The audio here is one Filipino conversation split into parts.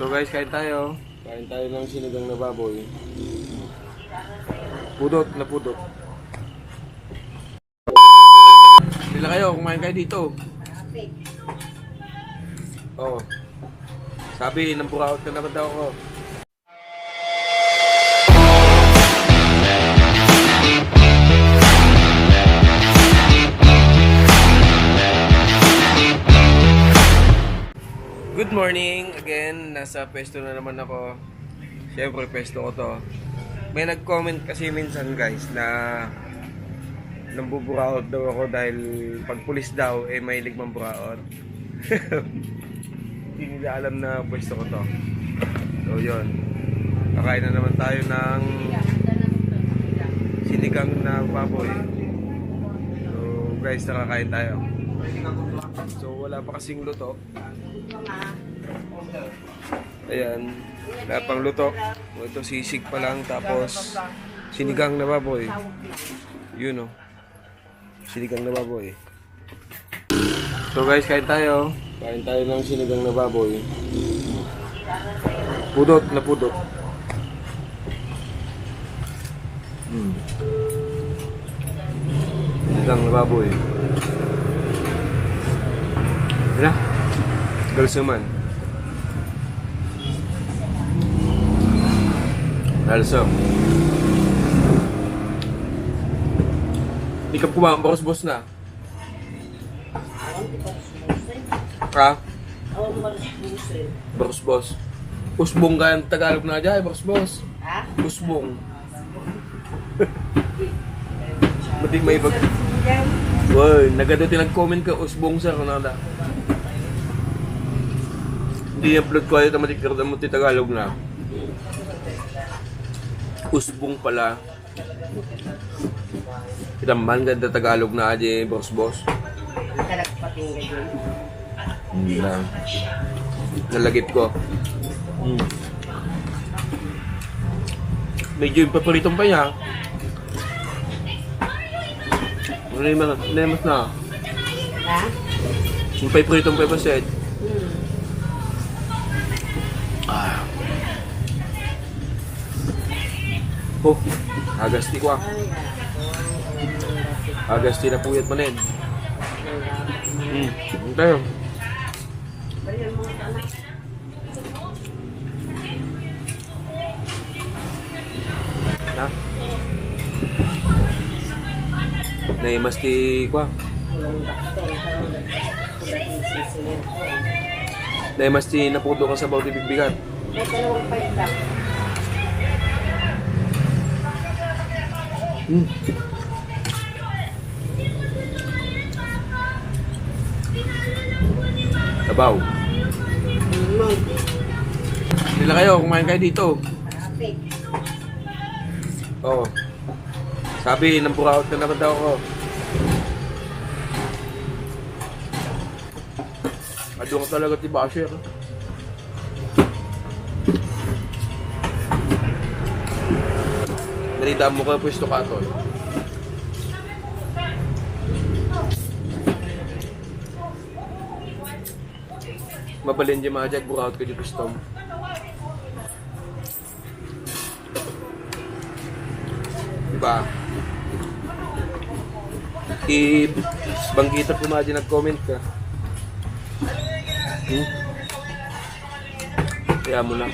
So guys, kain tayo. Kain tayo ng sinigang na baboy. Pudot na pudot. Sila kayo, kumain kayo dito. Oo. Oh. Sabi, nang buraot ka naman daw ako. Good morning! Again, nasa pesto na naman ako. Siyempre, pesto ko to. May nag-comment kasi minsan guys na nambuburaot daw ako dahil pag pulis daw, eh mahilig mamburaot. Hindi nila alam na pwesto ko to. So, yun. Kakain na naman tayo ng sinigang na baboy. So, guys, nakakain tayo. So, wala pa kasing luto. Ayan. Wala pang luto. O, Ito sisig pa lang. Tapos, sinigang na baboy. Yun o. Sinigang na baboy. So guys, kain tayo. Kain tayo ng sinigang na baboy. Pudot na pudot. Hmm. Sinigang na baboy. Naman. Lalso. Hindi ka kumain, boss boss na. Ha? Boss boss. Usbong ka ang Tagalog na dyan, boss boss. Ha? Usbong. Mati may bag... Woy, nagado nag-comment ka, usbong sa kanada. Hindi yung upload ko ay tamatik ka mo Tagalog na. Usbong pala. Kita man ganda Tagalog na aja, boss boss. Na. Nalagip ko. Hmm. Medyo yung paboritong pa niya. Ano yung mga, ano yung mas na? Ha? Yung paboritong pa ba set? Hmm. Ah. Oh, agasti ko ah. Agasti na puyat manin. Hmm, ano tayo? Mo. Na? Naimas ti kwa. Walang Naimas ti naputo ka sa bawti bigbigat. May dalawang lang. Hmm. Sabaw. Sila kayo, kumain kayo dito. Oo. Sabi, nang buraot ka naman daw ako. Ka talaga ti Basher. Nalita mo ka pwesto ka tol. Mabalin di mga jag, buraot ka di pwesto mo. Diba? I banggita po mga nag-comment ka. Hmm? Kaya mo na.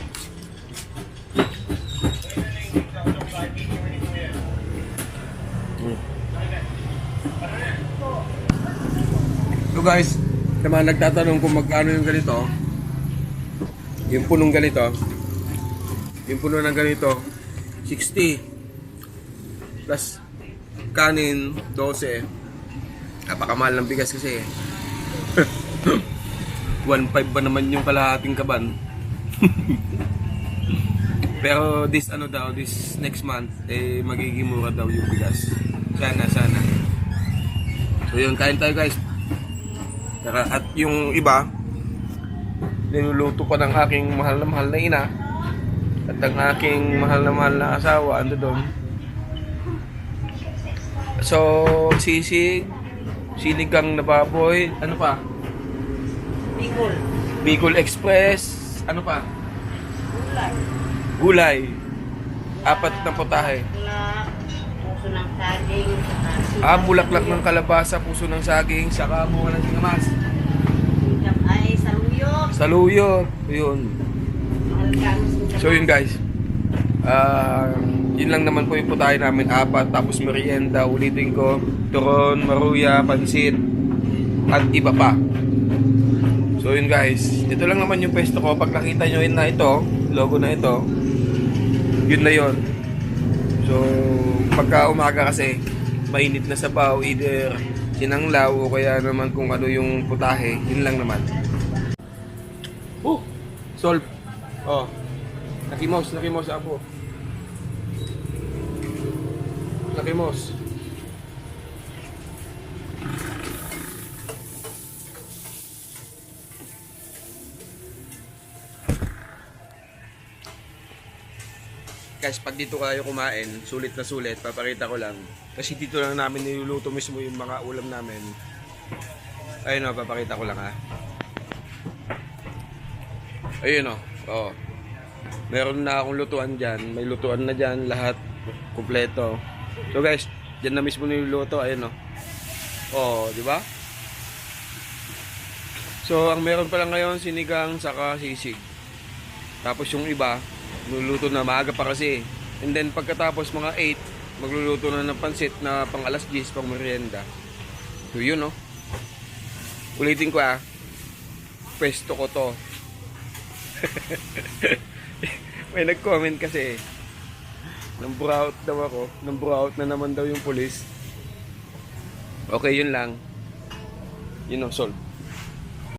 Hmm. So guys, sa mga nagtatanong kung magkano yung ganito, yung punong ganito, yung puno ng ganito, 60 plus kanin 12 napakamahal ng bigas kasi 1.5 ba naman yung kalahating kaban? Pero this ano daw this next month eh magiging mura daw yung bigas. Sana sana. So yun kain tayo guys. Tara, at yung iba niluluto pa ng aking mahal na mahal na ina at ang aking mahal na mahal na asawa ando doon. So, sisig, sinigang na baboy, ano pa? Bicol. Express, ano pa? Gulay. Gulay. Apat na putahe. Puso ng saging. Ah, bulaklak ng kalabasa, puso ng saging, saka bunga ng singamas. Ay saluyot. Saluyo. Yun. So yun guys. Ah, yun lang naman po yung putahe namin. Apat, tapos merienda. Ulitin ko. Turon, maruya, pansit, at iba pa. So yun guys. Ito lang naman yung pwesto ko. Pag nakita nyo yun na ito, logo na ito, yun na yun. So, pagka umaga kasi, mainit na sabaw, either sinanglaw o kaya naman kung ano yung putahe, yun lang naman. Oh, solve. Oh, nakimos, nakimos ako. Nakimos. Guys, pag dito kayo kumain, sulit na sulit, papakita ko lang. Kasi dito lang namin niluluto mismo yung mga ulam namin. Ayun o, papakita ko lang ha. Ayun o, oh. Meron na akong lutuan dyan. May lutuan na dyan, lahat kumpleto. So guys, dyan na mismo niluluto, ayun o. Oh, di ba? So, ang meron pa lang ngayon, sinigang saka sisig. Tapos yung iba, niluluto na maaga pa kasi. And then pagkatapos mga 8, magluluto na ng pansit na pang alas 10 pang merienda. So yun no. Ulitin ko ah. Pwesto ko to. May nag-comment kasi. Nambura out daw ako. Nambura out na naman daw yung pulis. Okay, yun lang. Yun know, solve.